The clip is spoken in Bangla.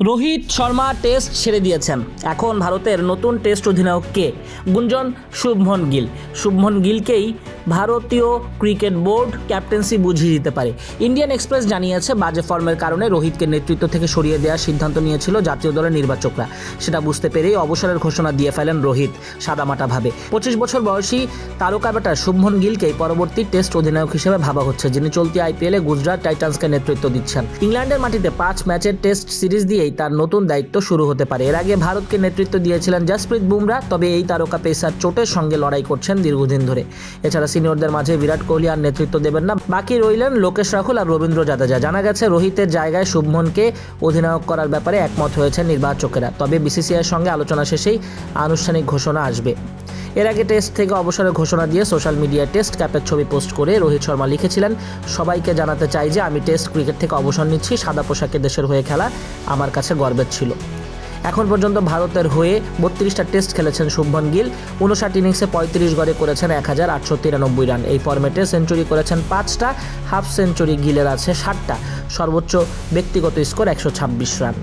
রোহিত শর্মা টেস্ট ছেড়ে দিয়েছেন। এখন ভারতের নতুন টেস্ট অধিনায়ক কে? গুঞ্জন, শুভমন গিল। শুভমন গিলকেই ভারতীয় ক্রিকেট বোর্ড ক্যাপ্টেন্সি বুঝিয়ে দিতে পারে। ইন্ডিয়ান এক্সপ্রেস জানিয়েছে, বাজে ফর্মের কারণে রোহিতকে নেতৃত্ব থেকে সরিয়ে দেওয়ার সিদ্ধান্ত নিয়েছিল জাতীয় দলের নির্বাচকরা। সেটা বুঝতে পেরেই অবসরের ঘোষণা দিয়ে ফেলেন রোহিত সাদামাটাভাবে পঁচিশ বছর বয়সী তারকা ব্যাটার শুভমন গিলকেই পরবর্তী টেস্ট অধিনায়ক হিসেবে ভাবা হচ্ছে, যিনি চলতি আইপিএলে গুজরাট টাইটান্সকে নেতৃত্ব দিচ্ছেন। ইংল্যান্ডের মাটিতে পাঁচ ম্যাচের টেস্ট সিরিজ দিয়েই তার নতুন দায়িত্ব শুরু হতে পারে। এর আগে ভারতকে নেতৃত্ব দিয়েছিলেন জাসপ্রীত বুমরা, তবে এই তারকা পেসার চোটের সঙ্গে লড়াই করছেন দীর্ঘদিন ধরে। এছাড়া সিনিয়রদের মাঝে বিরাট কোহলি আর নেতৃত্ব দেবেন না। বাকি রইলেন লোকেশ রাহুল আর রবীন্দ্র জাদেজা। জানা গেছে, রোহিতের জায়গায় শুভমনকে অধিনায়ক করার ব্যাপারে একমত হয়েছেন নির্বাচকেরা। তবে বিসিসিআইয়ের সঙ্গে আলোচনা শেষেই আনুষ্ঠানিক ঘোষণা আসবে। এর আগে টেস্ট থেকে অবসরের ঘোষণা দিয়ে সোশ্যাল মিডিয়ায় টেস্ট ক্যাপের ছবি পোস্ট করে রোহিত শর্মা লিখেছিলেন, সবাইকে জানাতে চাই যে আমি টেস্ট ক্রিকেট থেকে অবসর নিচ্ছি, সাদা পোশাকে দেশের হয়ে খেলা আমার কাছে গর্বের ছিল। এখন পর্যন্ত ভারতের হয়ে বত্রিশটা টেস্ট খেলেছেন শুভন গিল, উনষাট ইনিংসে পঁয়ত্রিশ গড়ে করেছেন এক হাজার আটশো তিরানব্বই রান এই ফরম্যাটে সেঞ্চুরি করেছেন পাঁচটা হাফ সেঞ্চুরি গিলের আছে ষাটটা, সর্বোচ্চ ব্যক্তিগত স্কোর একশো ছাব্বিশ রান